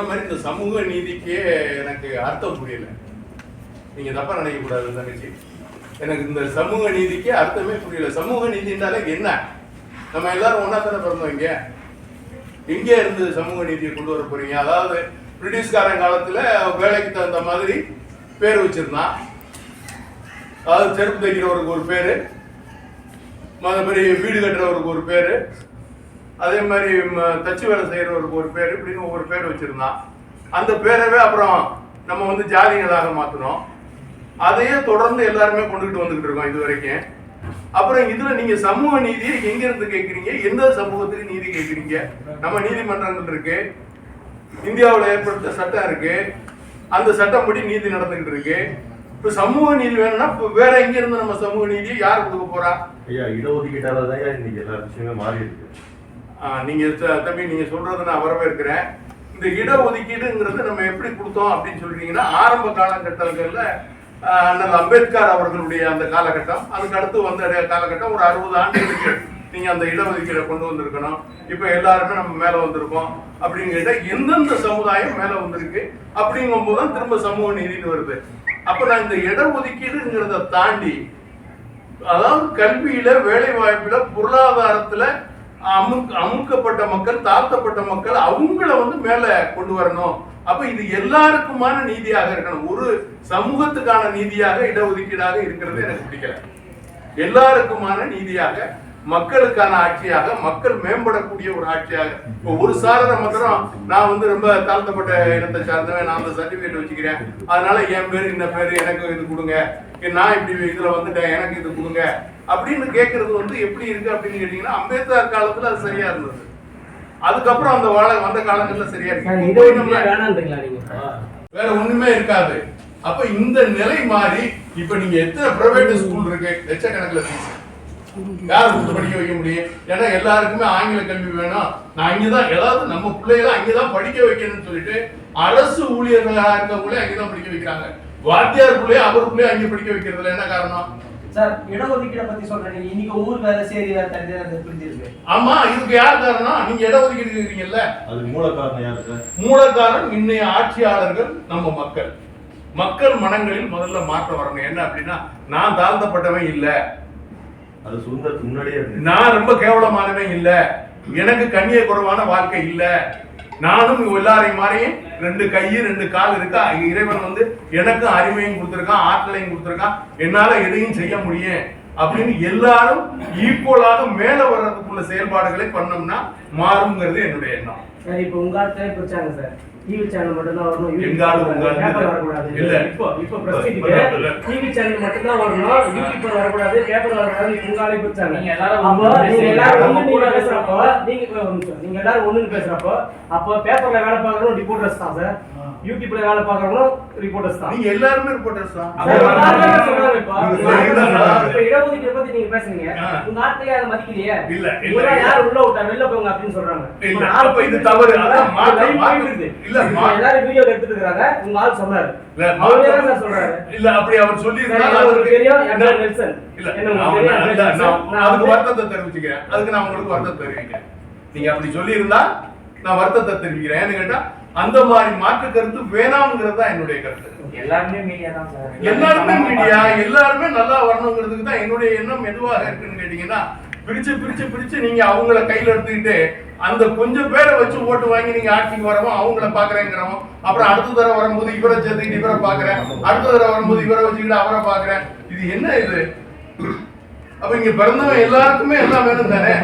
சொல்ற மாதிரி இந்த சமூக நீதிக்கே எனக்கு அர்த்தம் புரியல. நீங்க தப்பா நினைக்க கூடாது தங்கச்சி எனக்கு இந்த சமூக நீதிக்கே அர்த்தமே புரியல. சமூக நீதினாலே என்ன? நம்ம எல்லாரும் ஒன்னா தானே பிறந்தோம் இங்க? எங்கே இருந்து சமூக நீதியை கொண்டு வர போறீங்க? அதாவது பிரிட்டிஷ்காரன் காலத்துல வேலைக்கு தகுந்த மாதிரி பேர் வச்சிருந்தான். அதாவது செருப்பு தைக்கிறவருக்கு ஒரு பேரு மற்றபடி வீடு கட்டுறவருக்கு ஒரு பேரு அதே மாதிரி தச்சு வேலை செய்யறவருக்கு ஒரு பேர் இப்படின்னு ஒவ்வொரு பேர் வச்சுருந்தான். அந்த பேரவே அப்புறம் நம்ம வந்து ஜாதிகளாக மாற்றினோம் அதையே தொடர்ந்து எல்லாருமே கொண்டுகிட்டு வந்துகிட்டு இருக்கோம் இது வரைக்கும். அப்புறம் இதுல நீங்க சமூக நீதியை எங்க இருந்து கேக்குறீங்க? எந்த சமூகத்துக்கு நீதி கேக்குறீங்க? நம்ம நீதிமன்றங்கள் இருக்கு. இந்தியாவில் ஏற்படுத்த சட்டம் இருக்கு. அந்த சட்டப்படி நீதி நடந்துகிட்டு இருக்கு. இப்ப சமூக நீதி வேணும்னா இப்ப வேற எங்க இருந்து நம்ம சமூக நீதியை யார் கொடுக்க போறா? ஐயா இடஒதுக்கீட்டால தான் இன்னைக்கு எல்லா விஷயமே மாறி இருக்கு நீங்கள் நீங்க த- தம்பி நீங்க சொல்கிறத நான் வரவேற்கிறேன். இந்த இடஒதுக்கீடுங்கிறது நம்ம எப்படி கொடுத்தோம் அப்படின்னு சொல்றீங்கன்னா ஆரம்ப காலகட்டங்களில் அண்ணல் அம்பேத்கர் அவர்களுடைய அந்த காலகட்டம் அதுக்கு அடுத்து வந்த காலகட்டம் ஒரு அறுபது ஆண்டுகளுக்கு நீங்க அந்த இடஒதுக்கீடை கொண்டு வந்திருக்கணும். இப்போ எல்லாருமே நம்ம மேல வந்திருக்கோம். அப்படின்னு எந்தெந்த சமுதாயம் மேல வந்திருக்கு அப்படிங்கும் போதுதான் திரும்ப சமூக நீதினு வருது. அப்போ நான் இந்த இடஒதுக்கீடுங்கிறத தாண்டி அதாவது கல்வியில வேலை வாய்ப்புல பொருளாதாரத்துல அமுக் அமுக்கப்பட்ட மக்கள் தாழ்த்தப்பட்ட மக்கள் அவங்கள வந்து மேல கொண்டு வரணும். அப்ப இது எல்லாருக்குமான நீதியாக இருக்கணும். ஒரு சமூகத்துக்கான நீதியாக இடஒதுக்கீடாக இருக்கிறது எனக்கு பிடிக்கல. எல்லாருக்குமான நீதியாக மக்களுக்கான ஆட்சியாக மக்கள் மேம்படக்கூடிய ஒரு ஆட்சியாக. இப்போ ஒரு சாரத மாத்திரம் நான் வந்து ரொம்ப தாழ்த்தப்பட்ட இனத்தை சார்ந்தவன் நான் அந்த சர்டிபிகேட் வச்சுக்கிறேன். அதனால என் பேர் இந்த பேரு எனக்கு இது கொடுங்க. நான் இப்படி இதுல வந்துட்டேன் எனக்கு இது கொடுங்க. அப்படின்னு கேட்கறது வந்து எப்படி இருக்கு அப்படின்னு கேட்டீங்கன்னா அம்பேத்கர் காலத்துல அது சரியா இருந்தது. அதுக்கப்புறம் அந்த வாழ வந்த காலங்கள்ல சரியா சார் இருக்கு வேற ஒண்ணுமே இருக்காது. அப்ப இந்த நிலை மாறி இப்ப நீங்க எத்தனை பிரைவேட் ஸ்கூல் இருக்கு? லட்சக்கணக்கில் ஃபீஸ் யார் கொடுத்து படிக்க வைக்க முடியும்? ஏன்னா எல்லாருக்குமே ஆங்கில கல்வி வேணும். நான் அங்கதான் ஏதாவது நம்ம பிள்ளைகளை அங்கதான் படிக்க வைக்கணும்னு சொல்லிட்டு அரசு ஊழியர்களா இருக்கவங்களே அங்கதான் படிக்க வைக்கிறாங்க. வாத்தியார் பிள்ளைய அவர் பிள்ளைய அங்கே படிக்க வைக்கிறதுல என்ன காரணம்? சார் இடஒதுக்கீடை பத்தி சொல்றேன் நீங்க இன்னைக்கு ஊர் வேற சேரி வேற தனி வேற பிரிஞ்சிருக்கு. ஆமா இதுக்கு யார் காரணம்? நீங்க இடஒதுக்கீடு கேக்குறீங்கல்ல அதுக்கு மூல காரணம் யாரு சார்? மூலக்காரன் இன்னைய ஆட்சியாளர்கள் நம்ம மக்கள். மக்கள் மனங்களில் முதல்ல மாற்றம் வரணும். என்ன அப்படின்னா நான் தாழ்த்தப்பட்டவன் இல்ல. அது சுதந்திரத்துக்கு முன்னாடியே நான் ரொம்ப கேவலமானவன் இல்ல. எனக்கு கண்ணிய குறைவான வாழ்க்கை இல்ல. நானும் எல்லாரையும் மாதிரியும் ரெண்டு கையு ரெண்டு கால் இருக்கா? இறைவன் வந்து எனக்கும் அறிவையும் கொடுத்துருக்கான் ஆற்றலையும் கொடுத்துருக்கான். என்னால எதையும் செய்ய முடியும் அப்படின்னு எல்லாரும் ஈக்குவலாக மேல வர்றதுக்குள்ள செயல்பாடுகளை பண்ணோம்னா மாறுங்கிறது என்னுடைய எண்ணம் சார் இப்போ உங்க ஆட்களே பிரிச்சாங்க சார் டிவி சேனல் மட்டும் தான் வரணும் எங்க ஆளு உங்க பேப்பர் வரக்கூடாது இல்ல. இப்போ இப்போ இல்ல. பிரஸ்டீஜுக்கு டிவி சேனல் மட்டும் தான் வரணும் யூடியூப் வரக்கூடாது பேப்பர் வரக்கூடாது உங்க ஆளே பிரிச்சாங்க நீங்க எல்லாரும் அப்போ ஒண்ணு நீங்க. எல்லாரும் ஒண்ணு கூட பேசுறப்போ நீங்க. நீங்க எல்லாரும் ஒண்ணுன்னு பேசுறப்போ அப்போ பேப்பர்ல வேலை பார்க்கறவங்க ரிப்போர்ட்டர்ஸ் தான் சார் யூடியூப்ல வேலை பார்க்கறவங்க ரிப்போர்ட்டர்ஸ் தான். நீங்க எல்லாருமே ரிப்போர்ட்டர்ஸ் தான். இடஒதுக்கீடு பத்தி நீங்க பேசுறீங்க. உங்க ஆட்களே அதை மதிக்கலையே? இல்ல, இல்ல. யார் உள்ள விட்டா வெளில போங்க அப்படின்னு சொல்றாங்க. இல்ல, அப்ப இது தவறு. அதான். இல்ல. எல்லாரும் வீடியோ எடுத்துட்டு இருக்காங்க. உங்க ஆள் சொன்னாரு. இல்ல, அவரே தான் மாற்றம். சார் சொல்றாரு? இல்ல அப்படி அவர் சொல்லி தெரியும். அதுக்கு வந்து- வருத்தத்தை தெரிவிச்சுக்கிறேன். அதுக்கு நான் உங்களுக்கு வருத்தம் தெரிவிக்கிறேன். நீங்க அப்படி சொல்லி இருந்தா நான் வருத்தத்தை தெரிவிக்கிறேன். ஏன்னு கேட்டா அந்த மாதிரி மாற்று கருத்து வேணாம்ங்கிறது தான் என்னுடைய கருத்து. எல்லாருமே மீடியா தான் எல்லாருமே மீடியா எல்லாருமே நல்லா வரணுங்கிறதுக்கு தான் என்னுடைய எண்ணம் எதுவாக இருக்குன்னு கேட்டீங்கன்னா பிரிச்சு பிரிச்சு பிரிச்சு நீங்க அவங்கள கையில எடுத்துக்கிட்டு அந்த கொஞ்சம் பேரை வச்சு ஓட்டு வாங்கி நீங்க ஆட்சிக்கு வரவும் அவங்கள பாக்குறேங்கிறவன் அப்புறம் அடுத்த தடவை வரும்போது இவரை சேர்த்துக்கிட்டு இவரை பாக்குறேன் அடுத்த தடவை வரும்போது இவரை வச்சுக்கிட்டு அவரை பாக்குறேன். இது என்ன இது? அப்ப இங்க பிறந்தவன் எல்லாருக்குமே எல்லாம் வேணும் தானே?